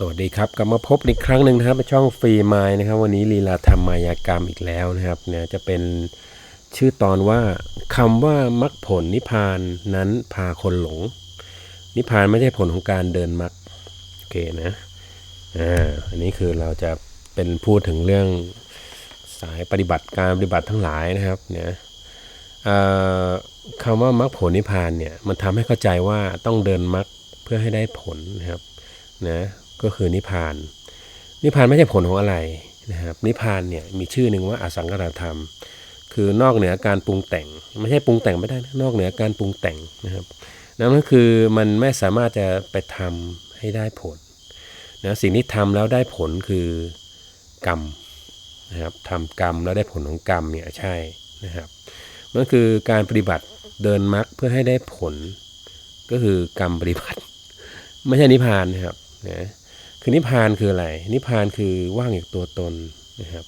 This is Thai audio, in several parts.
สวัสดีครับกลับมาพบอีกครั้งหนึ่งนะครับในช่องฟรีไมล์นะครับ วันนี้ลีลาธรรมมายากรรมอีกแล้วนะครับเนี่ยจะเป็นชื่อตอนว่าคำว่ามรรคผลนิพพานนั้นพาคนหลง นิพพานไม่ใช่ผลของการเดินมรรคโอเคนะอ่าอันนี้คือเราจะเป็นพูดถึงเรื่องสายปฏิบัติการปฏิบัติทั้งหลายนะครับเนี่ยคำว่ามรรคผลนิพพานเนี่ยมันทำให้เข้าใจว่าต้องเดินมรรคเพื่อให้ได้ผลนะครับนะ ก็คือนิพพาน นิพพานไม่ใช่ผลของอะไรนะครับนิพพานเนี่ยมีชื่อหนึ่งว่าอสังขตธรรม คือนอกเหนือการปรุงแต่ง ไม่ใช่ปรุงแต่งไม่ได้นะนอกเหนือการปรุงแต่งนะครับนั่นก็คือมันไม่สามารถจะไปทำให้ได้ผลนะสิ่งที่ทำแล้วได้ผลคือกรรมนะครับทำกรรมแล้วได้ผลของกรรมเนี่ยใช่นะครับมันคือการปฏิบัติเดินมรรคเพื่อให้ได้ผล ก็คือกรรมปฏิบัติ ไม่ใช่นิพพานนะครับนะ คือนิพพานคืออะไร นิพพานคือว่างจากตัวตนนะครับ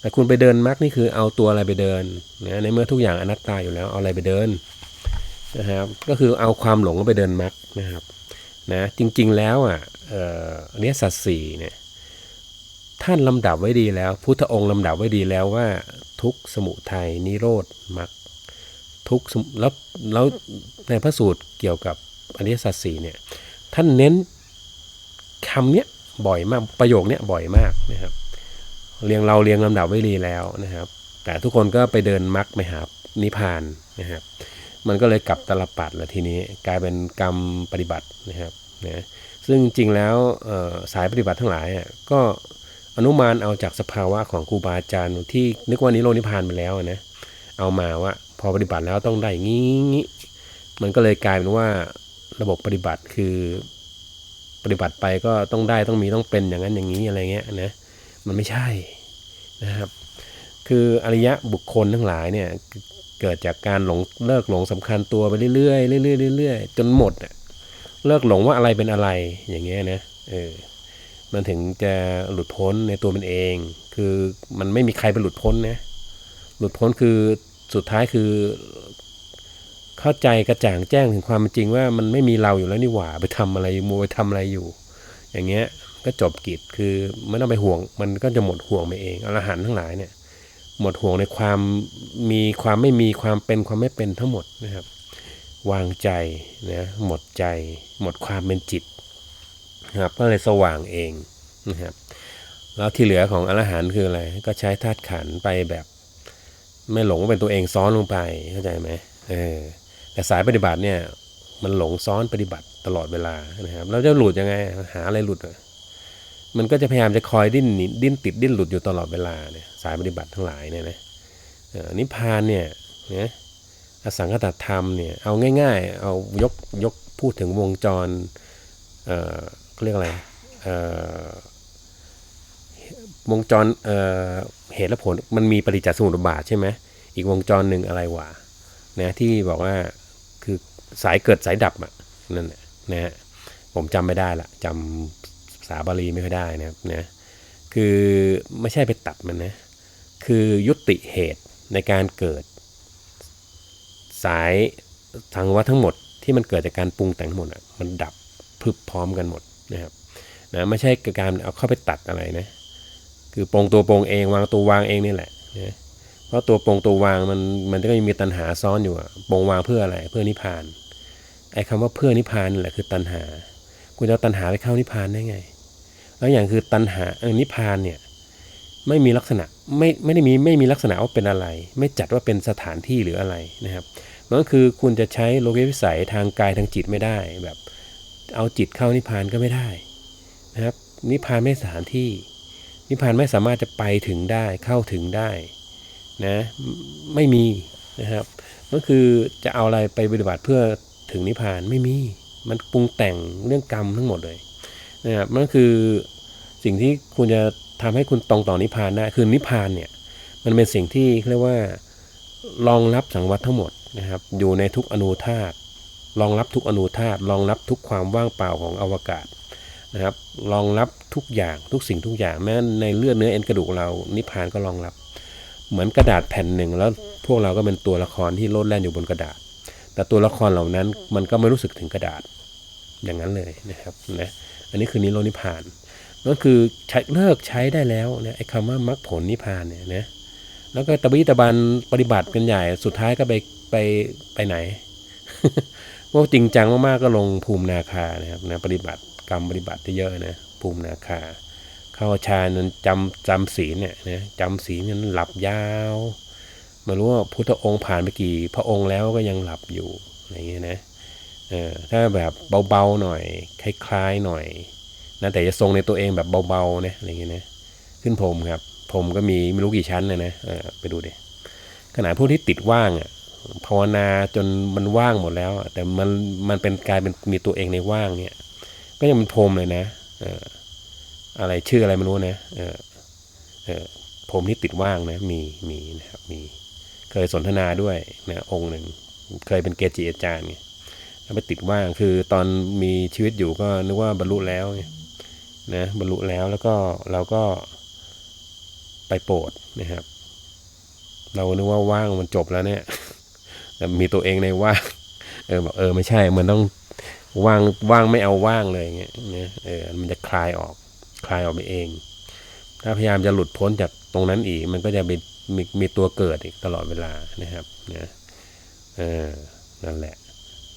แต่คุณไปเดินมรรคนี่คือเอาตัวอะไรไปเดินนะในเมื่อทุกอย่างอนัตตาอยู่แล้วเอาอะไรไปเดินนะครับก็คือเอาความหลงไปเดินมรรคนะครับนะจริงๆแล้วอะเอ่ออริยสัจสี่เนี่ยท่านลำดับไว้ดีแล้ว พุทธองค์ลำดับไว้ดีแล้วว่าทุกสมุทัยนิโรธมรรคทุกแล้วแล้วในพระสูตรเกี่ยวกับอริยสัจสี่เนี่ยท่านเน้น คำเนี้ยบ่อยมากประโยคเนี้ยบ่อยมากนะครับเรียงเราเรียงลำดับไว้ดีแล้วนะครับ แต่ทุกคนก็ไปเดินมรรคไปหานิพพานนะครับมันก็เลยกลับตลปัดละทีนี้กลายเป็นกรรมปฏิบัตินะครับนะซึ่งจริงแล้วสายปฏิบัติทั้งหลายอะก็อนุมานเอาจากสภาวะของครูบาอาจารย์ที่นึกว่านิโรธนิพานไปแล้วนะเอามาว่าพอปฏิบัติแล้วต้องได้งี้งี้มันก็เลยกลายเป็นว่าระบบปฏิบัติคือ ปฏิบัติไปก็ต้องได้ต้องมีต้องเป็นอย่างนั้นอย่างนี้อะไรเงี้ยนะมันไม่ใช่นะครับ คืออริยะบุคคลทั้งหลายเนี่ยเกิดจากการหลงเลิกหลงสำคัญตัวไปเรื่อยๆเรื่อยๆเรื่อยๆจนหมดอะเลิกหลงว่าอะไรเป็นอะไรอย่างเงี้ยนะเออมันถึงจะหลุดพ้นในตัวมันเอง คือมันไม่มีใครไปหลุดพ้นนะหลุดพ้นคือสุดท้ายคือ เข้าใจกระจ่างแจ้งถึงความจริงว่ามันไม่มีเราอยู่แล้วนี่หว่าไปทำอะไรมัวไปทำอะไรอยู่ อย่างเงี้ยก็จบกิจคือไม่ต้องไปห่วง มันก็จะหมดห่วงไปเองอรหันทั้งหลายเนี่ย หมดห่วงในความมีความไม่มีความเป็นความไม่เป็นทั้งหมดนะครับ วางใจนะหมดใจ หมดความเป็นจิตนะครับก็เลยสว่างเองนะครับแล้วที่เหลือของอรหันคืออะไร ก็ใช้ธาตุขันไปแบบ ไม่หลงว่าเป็นตัวเองซ้อนลงไปเข้าใจไหมเออ แต่สายปฏิบัติเนี่ยมันหลงซ้อนปฏิบัติตลอดเวลานะครับแล้วจะหลุดยังไงหาอะไรหลุดมันก็จะพยายามจะคอยดิ้นหนีดิ้นติดดิ้นหลุดอยู่ตลอดเวลาเนี่ยสายปฏิบัติทั้งหลายเนี่ยนะอนิพพานเนี่ยนะอสังขตธรรมเนี่ยเอาง่าย ๆ เอายกยกพูดถึงวงจรเอ่อเขาเรียกอะไรเอ่อวงจรเอ่อเหตุและผลมันมีปฏิจจสมุปบาทใช่ไหมอีกวงจรหนึ่งอะไรวะนะที่บอกว่า สายเกิดสายดับอะนั่นนะฮะผมจำไม่ได้ละจำภาษาบาลีไม่ค่อยได้นะครับนะคือไม่ใช่ไปตัดมันนะคือยุติเหตุในการเกิด สายทางวัดทั้งหมดที่มันเกิดจากการปรุงแต่งทั้งหมดอะมันดับพึบพร้อมกันหมดนะครับนะไม่ใช่การเอาเข้าไปตัดอะไรนะคือปรงตัวปรงเองวางตัววางเองนี่แหละนะเพราะตัวปรงตัววางมันมันก็ยังมีตัณหาซ้อนอยู่อะปรงวางเพื่ออะไรเพื่อนิพพาน ไอ้คำว่าเพื่อนิพพานนี่แหละคือตัณหา คุณจะเอาตัณหาไปเข้านิพพานได้ไง แล้วอย่างคือตัณหาเอนิพพานเนี่ยไม่มีลักษณะไม่ไม่ได้มีไม่มีลักษณะว่าเป็นอะไร ไม่จัดว่าเป็นสถานที่หรืออะไรนะครับมันก็คือคุณจะใช้โลกวิสัยทางกายทางจิตไม่ได้ แบบเอาจิตเข้านิพพานก็ไม่ได้นะครับนิพพานไม่สถานที่ นิพพานไม่สามารถจะไปถึงได้เข้าถึงได้นะไม่มีนะครับก็คือจะเอาอะไรไปปฏิบัติเพื่อ ถึงนิพพานไม่มี มันปรุงแต่งเรื่องกรรมทั้งหมดเลยนะครับนั่นคือสิ่งที่คุณจะทำให้คุณตรงต่อนิพพานได้คือนิพพานเนี่ยมันเป็นสิ่งที่เรียกว่ารองรับสังวัตทั้งหมดนะครับ อยู่ในทุกอนูธาตุรองรับทุกอนูธาตุรองรับทุกความว่างเปล่าของอวกาศนะครับรองรับทุกอย่างทุกสิ่งทุกอย่างแม้ในเลือดเนื้อเอ็นกระดูกเรานิพพานก็รองรับ เหมือนกระดาษแผ่นหนึ่งแล้วพวกเราก็เป็นตัวละครที่โลดแล่นอยู่บนกระดาษ แต่ตัวละครเหล่านั้นมันก็ไม่รู้สึกถึงกระดาษอย่างนั้นเลยนะครับนะอันนี้คือนิโรธนิพานนั่นคือใช้เลิกใช้ได้แล้วนะไอ้คำว่ามรรคผลนิพานเนี่ยนะแล้วก็ตะบิตะบันปฏิบัติกันใหญ่สุดท้ายก็ไปไปไปไหนว่าจริงจังมากๆก็ลงภูมินาคานะครับนะปฏิบัติกรรมปฏิบัติเยอะนะภูมินาคา เข้าฌานจำจำศีลเนี่ยนะจำศีลนั้นหลับยาว ม่รู้ว่าพุทธองค์ผ่านไปกี่ พระองค์แล้วก็ยังหลับอยู่อะไรอย่างเงี้ยนะเออถ้าแบบเบาๆหน่อยคล้ายๆหน่อยนะแต่จะทรงในตัวเองแบบเบาๆนะอะไรอย่างเงี้ยนะขึ้นพรมครับพรมก็มีไม่รู้กี่ชั้นเลยนะเออไปดูดิขนาดพวกที่ติดว่างอะภาวนาจนมันว่างหมดแล้วอะแต่มันมันเป็นกลายเป็นมีตัวเองในว่างเนี่ย ก็ยังเป็นพรมเลยนะเอออะไรชื่ออะไรไม่รู้นะเออเออผมที่ติดว่างนะมีมีนะครับมี เคยสนทนาด้วยนะองค์หนึ่ง เคยเป็นเกจิอาจารย์ไงแล้วไปติดว่างคือตอนมีชีวิตอยู่ก็นึกว่าบรรลุแล้วนะบรรลุแล้วแล้วก็เราก็ไปโปรดนะครับ เรานึกว่าว่างมันจบแล้วเนี่ยแต่มีตัวเองในว่างเออบอกเออไม่ใช่มันต้องว่างว่างไม่เอาว่างเลยเงี้ยนะเออมันจะคลายออกคลายออกไปเอง ถ้าพยายามจะหลุดพ้นจากตรงนั้นอีก มันก็จะมี มีมีตัวเกิดอีกตลอดเวลานะครับนะเออนั่นแหละ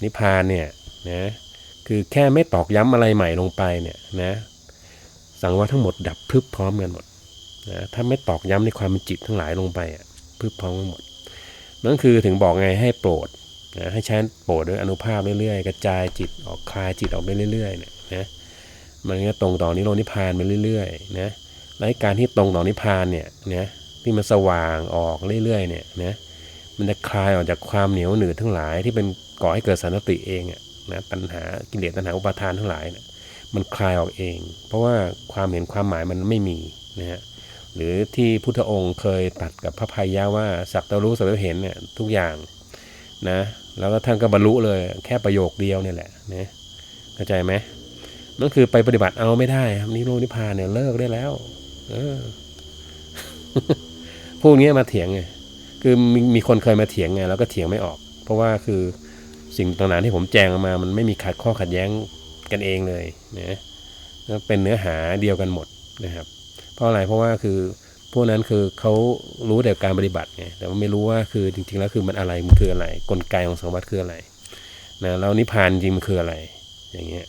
นิพพานเนี่ยนะคือแค่ไม่ตอกย้ำอะไรใหม่ลงไปเนี่ยนะสังว่าทั้งหมดดับพรึบพร้อมกันหมดนะถ้าไม่ตอกย้ำในความเป็นจิตทั้งหลายลงไปอะพรึบพร้อมกันหมดนั่นคือถึงบอกไงให้โปรดนะให้ใช้โปรดด้วยอนุภาพเรื่อยๆ กระจายจิตออกคลายจิตออกไปเรื่อยๆเนี่ยนะมันก็ตรงต่อนิโรธนิพพานไปเรื่อยๆนะและการที่ตรงต่อนิพพานเนี่ยนะ ที่มันสว่างออกเรื่อยๆเนี่ยนะมันจะคลายออกจากความเหนียวหนืดทั้งหลายที่เป็นก่อให้เกิดสันติเองอะนะตัณหากิเลสตัณหาอุปาทานทั้งหลายนี่ยมันคลายออกเอง เพราะว่าความเห็นความหมายมันไม่มีนะฮะหรือที่พุทธองค์เคยตัดกับพระพายะว่าสักแตรู้สักต่เห็นเนี่ยทุกอย่างนะแล้วก็ท่านก็บรรลุเลยแค่ประโยคเดียวเนี่ยแหละนะเข้าใจไหมนั่นคือไปปฏิบัติเอาไม่ได้ครับนิโรธนิพพานเนี่ยเลิกได้แล้ว เออ วกนี้มาเถียงไงคือมีมีคนเคยมาเถียงไงแล้วก็เถียงไม่ออก เพราะว่าคือสิ่งต่างๆที่ผมแจงออกมา มันไม่มีขัดข้อขัดแย้งกันเองเลยนะเป็นเนื้อหาเดียวกันหมดนะครับ เพราะอะไรเพราะว่าคือพวกนั้นคือเขารู้แต่การปฏิบัติไงแต่ว่าไม่รู้ว่าคือจริงๆแล้วคือมันอะไรมันคืออะไร กลไกของสังวัตคืออะไรนะแล้วนิพพานจริงมันคืออะไร อย่างเงี้ย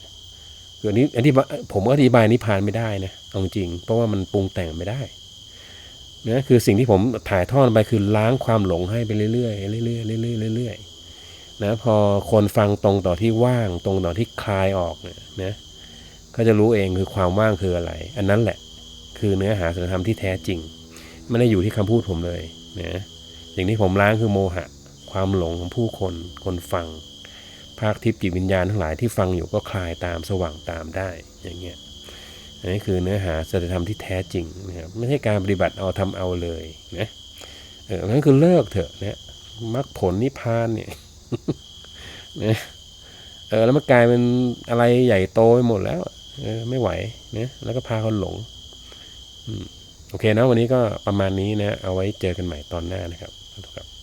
คืออันนี้อันที่ผมอธิบายนิพพานไม่ได้นะเอาจริง เพราะว่ามันปรุงแต่งไม่ได้ นะคือสิ่งที่ผมถ่ายทอดไปคือล้างความหลงให้ไปเรื่อยๆเรื่อยๆเรื่อยๆเรื่อยๆนะพอคนฟังตรงต่อที่ว่างตรงต่อที่คลายออกเนี่ยนะก็จะรู้เองคือความว่างคืออะไร อันนั้นแหละคือเนื้อหาสัจธรรมที่แท้จริงไม่ได้อยู่ที่คำพูดผมเลยนะสิ่งที่ผมล้างคือโมหะ ความหลงของผู้คนคนฟัง ภาคทิพย์จิตวิญญาณทั้งหลายที่ฟังอยู่ก็คลายตามสว่างตามได้อย่างเงี้ย นนี้คือเนื้อหาสัจธรรมที่แท้จริงนะครับไม่ใช่การปฏิบัติเอาทำเอาเลยนะเออนั่นคือเลิกเถอะนะมรรคผลนิพพานเนี่ยนะเออแล้วมันกลายเป็นอะไรใหญ่โตไปหมดแล้วเออไม่ไหวนะแล้วก็พาคนหลงอืมโอเคนะวันนี้ก็ประมาณนี้นะเอาไว้เจอกันใหม่ตอนหน้านะครับขอบคุณครับ